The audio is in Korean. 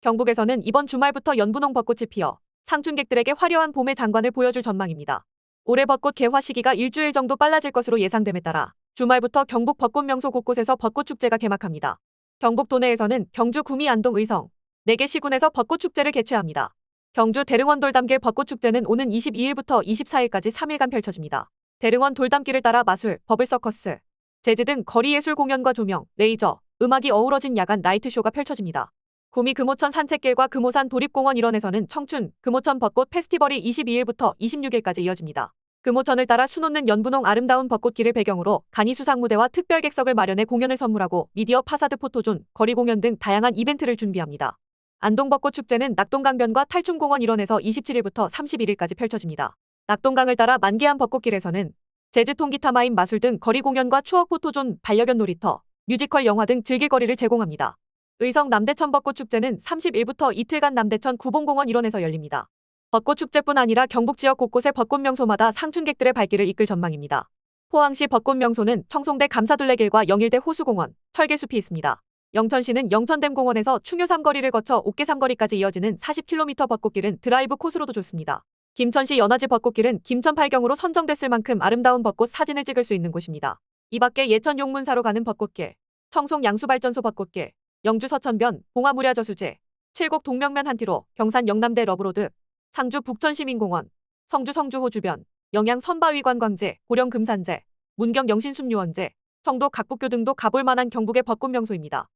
경북에서는 이번 주말부터 연분홍 벚꽃이 피어 상춘객들에게 화려한 봄의 장관을 보여줄 전망입니다. 올해 벚꽃 개화 시기가 일주일 정도 빨라질 것으로 예상됨에 따라 주말부터 경북 벚꽃 명소 곳곳에서 벚꽃 축제가 개막합니다. 경북 도내에서는 경주 구미 안동 의성 4개 시군에서 벚꽃 축제를 개최합니다. 경주 대릉원 돌담길 벚꽃 축제는 오는 22일부터 24일까지 3일간 펼쳐집니다. 대릉원 돌담길을 따라 마술, 버블 서커스, 재즈 등 거리 예술 공연과 조명, 레이저, 음악이 어우러진 야간 나이트쇼가 펼쳐집니다. 구미 금호천 산책길과 금호산 도립공원 일원에서는 청춘, 금호천 벚꽃 페스티벌이 22일부터 26일까지 이어집니다. 금호천을 따라 수놓는 연분홍 아름다운 벚꽃길을 배경으로 간이 수상 무대와 특별 객석을 마련해 공연을 선물하고 미디어 파사드 포토존, 거리 공연 등 다양한 이벤트를 준비합니다. 안동 벚꽃 축제는 낙동강변과 탈춤공원 일원에서 27일부터 31일까지 펼쳐집니다. 낙동강을 따라 만개한 벚꽃길에서는 재즈 통기타 마임 마술 등 거리 공연과 추억 포토존, 반려견 놀이터, 뮤지컬 영화 등 즐길 거리를 제공합니다. 의성 남대천 벚꽃 축제는 30일부터 이틀간 남대천 구봉공원 일원에서 열립니다. 벚꽃 축제뿐 아니라 경북 지역 곳곳의 벚꽃 명소마다 상춘객들의 발길을 이끌 전망입니다. 포항시 벚꽃 명소는 청송대 감사둘레길과 영일대 호수공원, 철길숲이 있습니다. 영천시는 영천댐 공원에서 충효 삼거리를 거쳐 옥계 삼거리까지 이어지는 40km 벚꽃길은 드라이브 코스로도 좋습니다. 김천시 연화지 벚꽃길은 김천 팔경으로 선정됐을 만큼 아름다운 벚꽃 사진을 찍을 수 있는 곳입니다. 이 밖에 예천 용문사로 가는 벚꽃길, 청송 양수발전소 벚꽃길, 영주 서천변, 봉화무랴저수제, 칠곡 동명면 한티로, 경산 영남대 러브로드, 상주 북천시민공원, 성주 성주호 주변, 영양 선바위 관 광제, 고령 금산제, 문경 영신숲유원제, 청도 각북교 등도 가볼 만한 경북의 벚꽃 명소입니다.